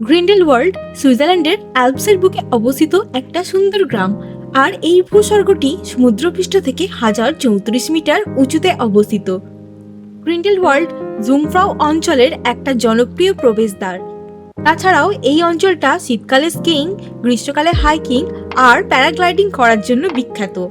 গ্রিন্ডেল world, সুইজারল্যান্ডের অ্যালপসের বুকে অবস্থিত একটা সুন্দর গ্রাম। আর এই ভূস্বর্গটি সমুদ্রপৃষ্ঠ থেকে হাজার চৌত্রিশ মিটার উঁচুতে অবস্থিত। গ্রিন্ডেল ওয়ার্ল্ড, জুমফ্রাও অঞ্চলের একটা জনপ্রিয় প্রবেশদ্বার। তাছাড়াও এই অঞ্চলটা শীতকালে স্কিইং, গ্রীষ্মকালে হাইকিং আর প্যারাগ্লাইডিং করার জন্য বিখ্যাত।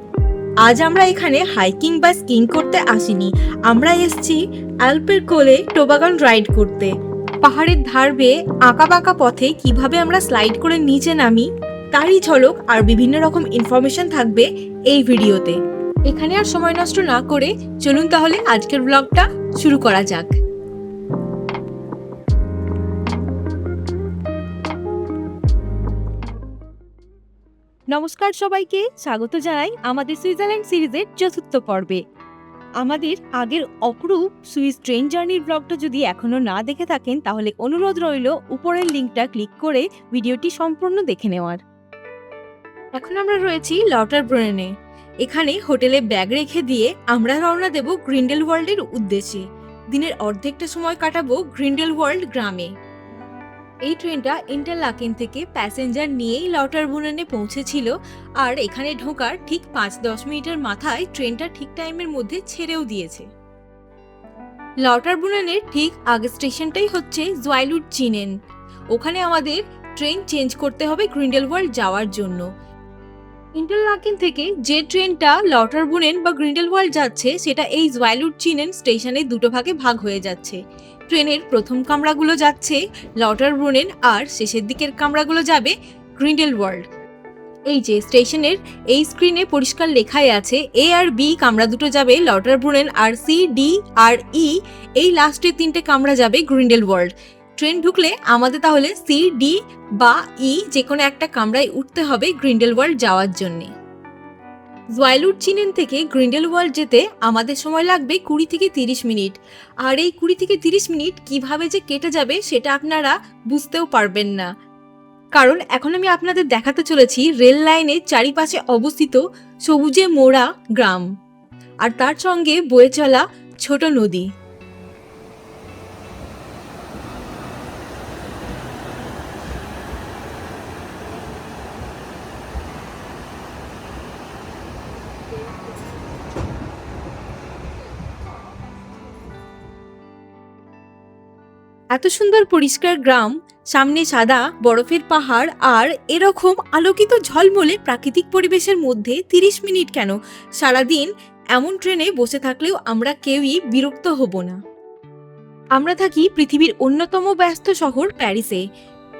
আজ আমরা এখানে হাইকিং বা স্কিং করতে আসিনি। আমরা এসেছি অ্যালপের কোলে টোবাগান রাইড করতে। পাহাড়ের ধার বেয়ে আঁকা বাঁকা পথে কীভাবে আমরা স্লাইড করে নিচে নামি, তারই ঝলক আর বিভিন্ন রকম ইনফরমেশন থাকবে এই ভিডিওতে। এখানে আর সময় নষ্ট না করে চলুন তাহলে আজকের ব্লগটা শুরু করা যাক। নমস্কার সবাইকে, স্বাগত জানাই আমাদের সুইজারল্যান্ড সিরিজের চতুর্থ পর্বে। আমাদের আগের অপরূপ সুইস ট্রেন জার্নির ব্লগটা যদি এখনও না দেখে থাকেন, তাহলে অনুরোধ রইল উপরের লিঙ্কটা ক্লিক করে ভিডিওটি সম্পূর্ণ দেখে নেওয়ার। এখন আমরা রয়েছি লটার ব্রেনে এখানে হোটেলে ব্যাগ রেখে দিয়ে আমরা রওনা দেব গ্রিন্ডেল ওয়ার্ল্ডের উদ্দেশ্যে। দিনের অর্ধেকটা সময় কাটাবো গ্রিন্ডেল ওয়ার্ল্ড গ্রামে। এই ট্রেনটা ইন্টারলাকেন থেকে প্যাসেঞ্জার নিয়েই লটার বুনেনে পৌঁছেছিল আর এখানে ঢোকার ঠিক পাঁচ দশ মিনিটের মাথায় ট্রেনটা ঠিক টাইমের মধ্যে ছেড়েও দিয়েছে। লটার বুনেনের ঠিক আগের স্টেশনটাই হচ্ছে জোয়াইলুড চিনেন ওখানে আমাদের ট্রেন চেঞ্জ করতে হবে গ্রিন্ডেল ওয়ার্ল্ড যাওয়ার জন্য। ইন্টারলাকেন থেকে যে ট্রেনটা লটার বুনেন বা গ্রিন্ডেল ওয়ার্ল্ড যাচ্ছে, সেটা এই জোয়াইলুড চিনেন স্টেশনে দুটো ভাগে ভাগ হয়ে যাচ্ছে। ট্রেনের প্রথম কামরাগুলো যাচ্ছে লটার ব্রুনেন আর শেষের দিকের কামরাগুলো যাবে গ্রিন্ডেল ওয়ার্ল্ড। এই যে স্টেশনের, এই স্ক্রিনে পরিষ্কার লেখাই আছে এ আর বি কামরা দুটো যাবে লটার ব্রুনেন আর সি, ডি, আর ই। এই লাস্টের তিনটে কামরা যাবে গ্রিন্ডেল ওয়ার্ল্ড। ট্রেন ঢুকলে আমাদের তাহলে সি, ডি বা ই যে কোনো একটা কামরায় উঠতে হবে গ্রিন্ডেল ওয়ার্ল্ড যাওয়ার জন্যে। জোয়াইলুড চিনেন থেকে গ্রিন্ডেল ওয়ার্ল্ড যেতে আমাদের সময় লাগবে কুড়ি থেকে তিরিশ মিনিট। আর এই কুড়ি থেকে তিরিশ মিনিট কীভাবে যে কেটে যাবে সেটা আপনারা বুঝতেও পারবেন না। কারণ এখন আমি আপনাদের দেখাতে চলেছি রেল লাইনের চারিপাশে অবস্থিত সবুজে মোড়া গ্রাম। আর তার সঙ্গে বয়ে চলা ছোট নদী। এত সুন্দর পরিষ্কার গ্রাম, সামনে সাদা, বরফের পাহাড় আর এরকম আলোকিত ঝলমলে প্রাকৃতিক পরিবেশের মধ্যে তিরিশ মিনিট কেন? সারাদিন এমন ট্রেনে বসে থাকলেও আমরা কেউই বিরক্ত হব না। আমরা থাকি পৃথিবীর অন্যতম ব্যস্ত শহর প্যারিসে।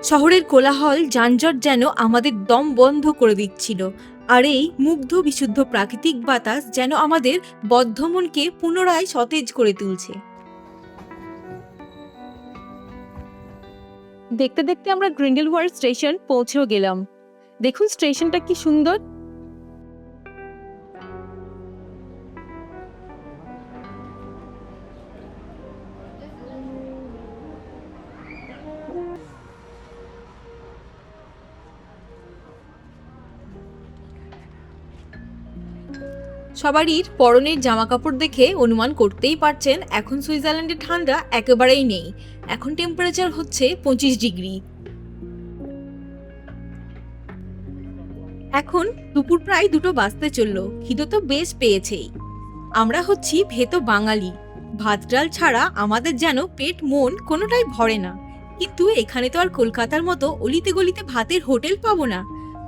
শহরের কোলাহল, যানজট যেন আমাদের দম বন্ধ করে দিচ্ছিল, আর এই মুগ্ধ, বিশুদ্ধ প্রাকৃতিক বাতাস যেন আমাদের বদ্ধমনকে পুনরায় সতেজ করে তুলছে। দেখতে দেখতে আমরা গ্রিন্ডেল ওয়ার্ল্ড স্টেশন পৌঁছেও গেলাম। দেখুন স্টেশনটা কি সুন্দর। সবারই পরনের জামা কাপড় দেখে অনুমান করতেই পারছেন, এখন সুইজারল্যান্ডে ঠান্ডা একেবারেই নেই। এখন টেম্পারেচার হচ্ছে পঁচিশ ডিগ্রি। এখন দুপুর প্রায় দুটো বাজতে চলল, খিদে তো বেশ পেয়েছেই। আমরা হচ্ছি ভেত বাঙালি। ভাত ডাল ছাড়া আমাদের যেন পেট মন কোনোটাই ভরে না। কিন্তু এখানে তো আর কলকাতার মতো অলিতে গলিতে ভাতের হোটেল পাবো না।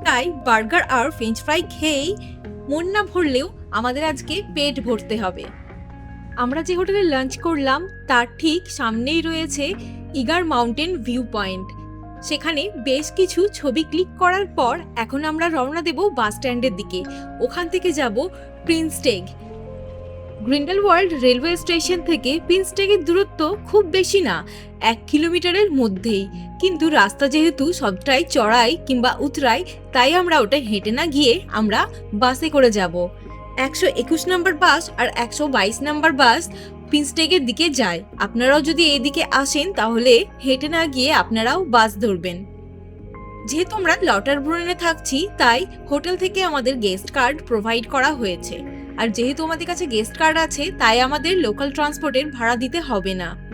তাই বার্গার আর ফ্রেঞ্চ ফ্রাই খেয়েই মন না ভরলেও আমাদের আজকে পেট ভরতে হবে। আমরা যে হোটেলে লাঞ্চ করলাম, তার ঠিক সামনেই রয়েছে ইগার মাউন্টেন ভিউ পয়েন্ট সেখানে বেশ কিছু ছবি ক্লিক করার পর এখন আমরা রওনা দেব বাস স্ট্যান্ডের দিকে। ওখান থেকে যাব প্রিন্সটেগ গ্রিন্ডেল ওয়ার্ল্ড রেলওয়ে স্টেশন থেকে প্রিন্সটেগের দূরত্ব খুব বেশি না, এক কিলোমিটারের মধ্যেই। কিন্তু রাস্তা যেহেতু সবটাই চড়াই কিংবা উতরাই, তাই আমরা ওটা হেঁটে না গিয়ে আমরা বাসে করে যাব। একশো একুশ নম্বর বাস আর একশো বাইশ নম্বর বাস পিনস্টেকের দিকে যায়। আপনারাও যদি এদিকে আসেন, তাহলে হেঁটে না গিয়ে আপনারাও বাস ধরবেন। যেহেতু আমরা লটার ভ্রমণে থাকছি, তাই হোটেল থেকে আমাদের গেস্ট কার্ড প্রোভাইড করা হয়েছে। আর যেহেতু আমাদের কাছে গেস্ট কার্ড আছে, তাই আমাদের লোকাল ট্রান্সপোর্টের ভাড়া দিতে হবে না।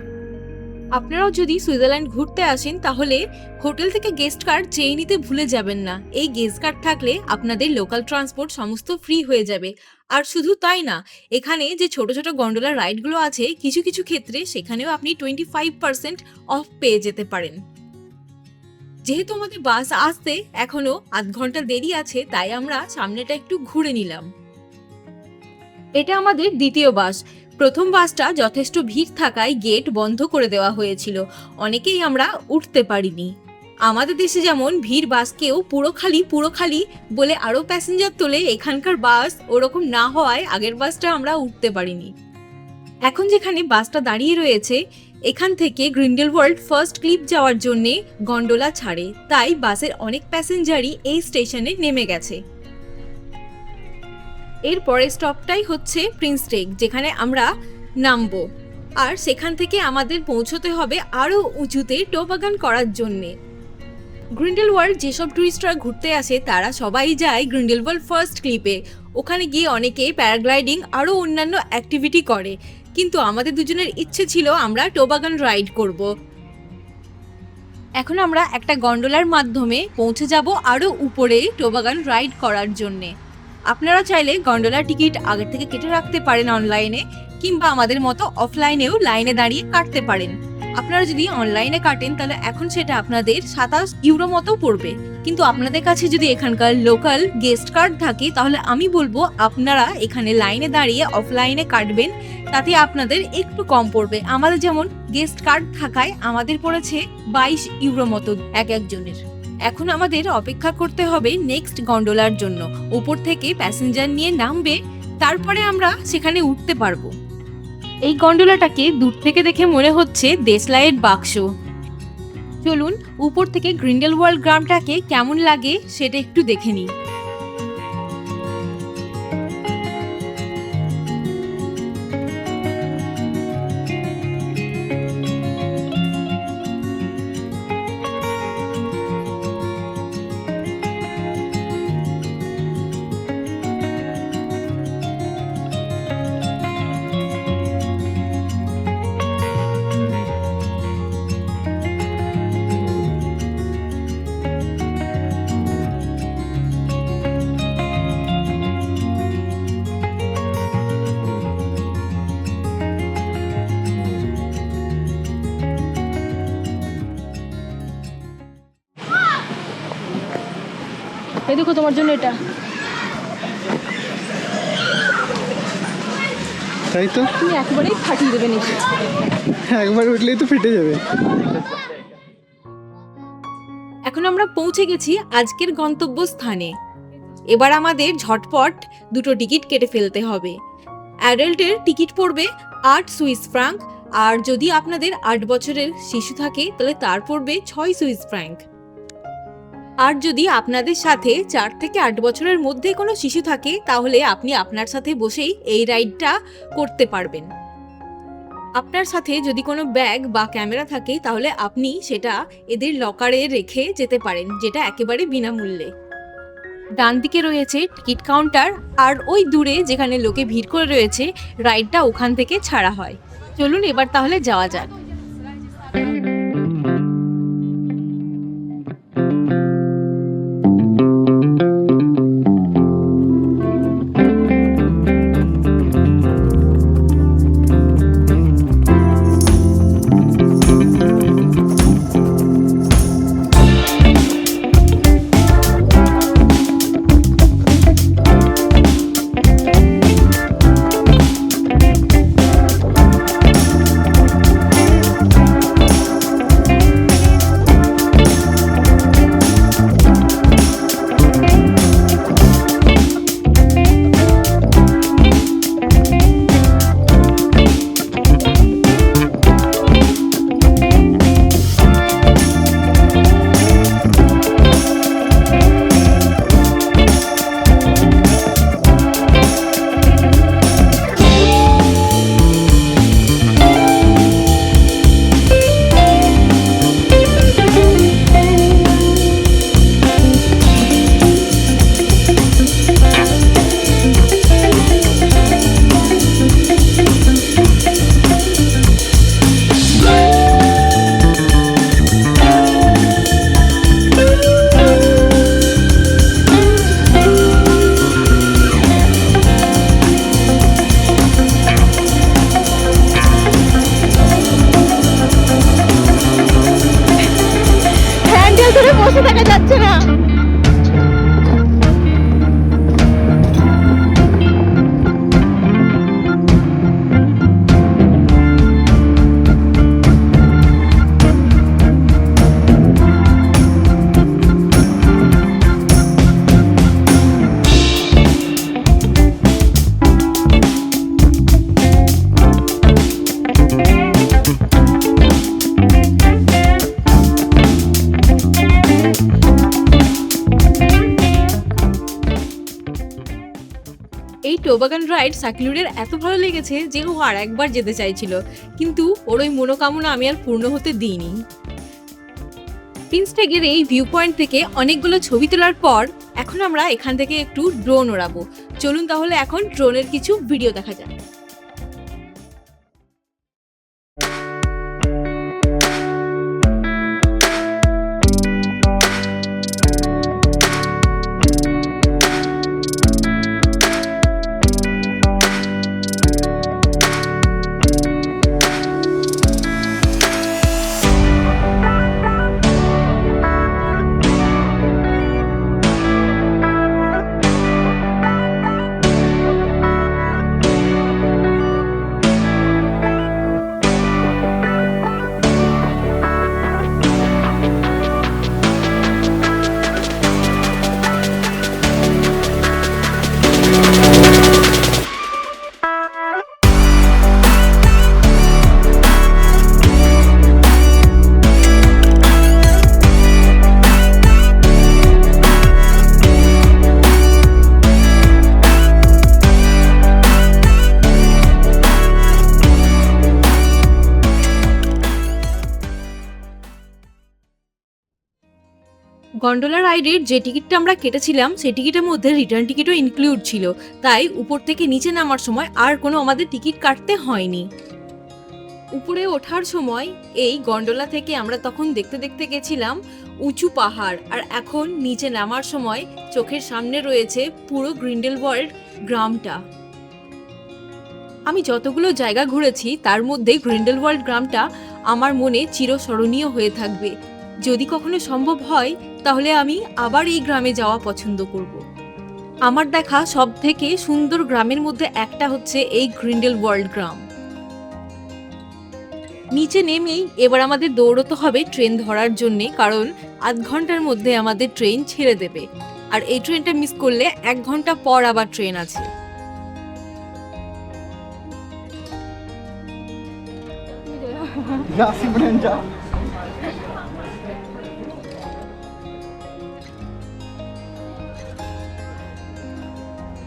আপনারাও যদি সুইজারল্যান্ড ঘুরতে আসেন, তাহলে হোটেল থেকে গেস্ট কার্ড চেয়ে নিতে ভুলে যাবেন না। এই গেস্ট কার্ড থাকলে আপনাদের লোকাল ট্রান্সপোর্ট সমস্ত ফ্রি হয়ে যাবে। আর শুধু তাই না, এখানে যে ছোট ছোট গন্ডোলার রাইডগুলো আছে, কিছু কিছু ক্ষেত্রে সেখানেও আপনি টোয়েন্টি ফাইভ পার্সেন্ট অফ পেয়ে যেতে পারেন। যেহেতু আমাদের বাস আসতে এখনও আধ ঘণ্টা দেরি আছে, তাই আমরা সামনেটা একটু ঘুরে নিলাম। এটা আমাদের দ্বিতীয় বাস। প্রথম বাসটা যথেষ্ট ভিড় থাকায় গেট বন্ধ করে দেওয়া হয়েছিল। অনেকেই আমরা উঠতে পারিনি। আমাদের দেশে যেমন ভিড় বাসকেও পুরো খালি পুরো খালি বলে আরও প্যাসেঞ্জার তোলে এখানকার বাস, ওরকম না হওয়ায় আগের বাসটা আমরা উঠতে পারিনি। এখন যেখানে বাসটা দাঁড়িয়ে রয়েছে, এখান থেকে গ্রিন্ডেল ওয়ার্ল্ড ফার্স্ট ক্লিপ যাওয়ার জন্যে গন্ডোলা ছাড়ে। তাই বাসের অনেক প্যাসেঞ্জারই এই স্টেশনে নেমে গেছে। এর পরের স্টপটাই হচ্ছে প্রিন্স টেক যেখানে আমরা নামবো। আর সেখান থেকে আমাদের পৌঁছতে হবে আরও উঁচুতে টোবাগান করার জন্যে। গ্রিন্ডেল ওয়ার্ল্ড যেসব টুরিস্টরা ঘুরতে আসে, তারা সবাই যায় গ্রিন্ডেল ওয়ার্ল্ড ফার্স্ট ক্লিপে ওখানে গিয়ে অনেকে প্যারাগ্লাইডিং আরও অন্যান্য অ্যাক্টিভিটি করে। কিন্তু আমাদের দুজনের ইচ্ছে ছিল আমরা টোবাগান রাইড করব। এখন আমরা একটা গন্ডোলার মাধ্যমে পৌঁছে যাব আরও উপরে টোবাগান রাইড করার জন্যে। আপনারা চাইলে গন্ডোলার টিকিট আগের থেকে কেটে রাখতে পারেন অনলাইনে কিংবা আমাদের মতো অফলাইনেও লাইনে দাঁড়িয়ে কাটতে পারেন। আপনারা যদি অনলাইনে কাটেন, তাহলে এখন সেটা আপনাদের সাতাশ ইউরো মতো পড়বে। কিন্তু আপনাদের কাছে যদি এখানকার লোকাল গেস্ট কার্ড থাকে, তাহলে আমি বলব আপনারা এখানে লাইনে দাঁড়িয়ে অফলাইনে কাটবেন, তাতে আপনাদের একটু কম পড়বে। আমাদের যেমন গেস্ট কার্ড থাকায় আমাদের পড়েছে বাইশ ইউরো মতো এক একজনের। এখন আমাদের অপেক্ষা করতে হবে নেক্সট গন্ডোলার জন্য। উপর থেকে প্যাসেঞ্জার নিয়ে নামবে, তারপরে আমরা সেখানে উঠতে পারব। এই গন্ডোলাটাকে দূর থেকে দেখে মনে হচ্ছে দেশলাইয়ের বাক্স। চলুন, উপর থেকে গ্রিন্ডেল ওয়ার্ল্ড গ্রামটাকে কেমন লাগে সেটা একটু দেখে নিই। তোমার জন্য এটা। তাই তো? তুমি একেবারেই ফাটিয়ে দেবে নিচে। একবার উঠলেই তো ফেটে যাবে। এখন আমরা পৌঁছে গেছি আজকের গন্তব্য স্থানে এবার আমাদের ঝটপট দুটো টিকিট কেটে ফেলতে হবে। অ্যাডাল্টের টিকিট পড়বে আট সুইস ফ্রাঙ্ক আর যদি আপনাদের আট বছরের শিশু থাকে তাহলে তার পড়বে ছয় সুইস ফ্র্যাঙ্ক আর যদি আপনাদের সাথে চার থেকে আট বছরের মধ্যে কোনো শিশু থাকে, তাহলে আপনি আপনার সাথে বসেই এই রাইডটা করতে পারবেন। আপনার সাথে যদি কোনো ব্যাগ বা ক্যামেরা থাকে, তাহলে আপনি সেটা এদের লকারে রেখে যেতে পারেন, যেটা একেবারে বিনামূল্যে। ডান দিকে রয়েছে টিকিট কাউন্টার, আর ওই দূরে যেখানে লোকে ভিড় করে রয়েছে, রাইডটা ওখান থেকে ছাড়া হয়। চলুন এবার তাহলে যাওয়া যাক। টোবাগান রাইড সাকিলুরের এত ভালো লেগেছে যে ও আর একবার যেতে চাইছিল। কিন্তু ওর ওই মনোকামনা আমি আর পূর্ণ হতে দিইনি। প্রিন্সট্যাগের এই ভিউ পয়েন্ট থেকে অনেকগুলো ছবি তোলার পর এখন আমরা এখান থেকে একটু ড্রোন ওড়াবো। চলুন তাহলে এখন ড্রোনের কিছু ভিডিও দেখা যাক। গন্ডোলা রাইডের যে টিকিটটা আমরা কেটেছিলাম, সেই টিকিটের মধ্যে রিটার্ন টিকিটও ইনক্লুড ছিল। তাই উপর থেকে নিচে নামার সময় আর কোনো আমাদের টিকিট কাটতে হয়নি। উপরে ওঠার সময় এই গন্ডোলা থেকে আমরা তখন দেখতে দেখতে গেছিলাম উঁচু পাহাড়, আর এখন নিচে নামার সময় চোখের সামনে রয়েছে পুরো গ্রিন্ডেল ওয়ার্ল্ড গ্রামটা। আমি যতগুলো জায়গা ঘুরেছি, তার মধ্যে গ্রিন্ডেল ওয়ার্ল্ড গ্রামটা আমার মনে চিরস্মরণীয় হয়ে থাকবে। যদি কখনো সম্ভব হয় তাহলে আমি আবার এই গ্রামে যাওয়া পছন্দ করব। আমার দেখা সব থেকে সুন্দর গ্রামের মধ্যে একটা হচ্ছে এই গ্রিন্ডেল ওয়ার্ল্ড গ্রাম। নিচে নেমেই এবার আমাদের দৌড়তে হবে ট্রেন ধরার জন্য, কারণ আধ ঘণ্টার মধ্যে আমাদের ট্রেন ছেড়ে দেবে। আর এই ট্রেনটা মিস করলে এক ঘণ্টা পর আবার ট্রেন আছে। যা সিমরেন যা।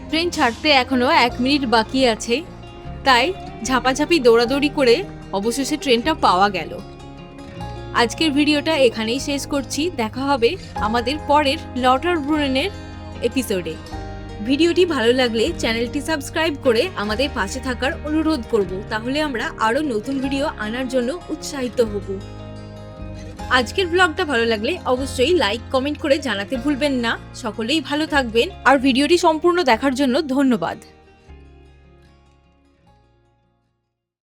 ট্রেন ছাড়তে এখনও এক মিনিট বাকি আছে, তাই ঝাপাঝাপি দৌড়াদৌড়ি করে অবশেষে ট্রেনটা পাওয়া গেল। আজকের ভিডিওটা এখানেই শেষ করছি। দেখা হবে আমাদের পরের লটার ব্রুনেনের এপিসোডে ভিডিওটি ভালো লাগলে চ্যানেলটি সাবস্ক্রাইব করে আমাদের পাশে থাকার অনুরোধ করব। তাহলে আমরা আরও নতুন ভিডিও আনার জন্য উৎসাহিত হব। আজকের ব্লগটা ভালো লাগলে অবশ্যই লাইক কমেন্ট করে জানাতে ভুলবেন না। সকলেই ভালো থাকবেন। আর ভিডিওটি সম্পূর্ণ দেখার জন্য ধন্যবাদ।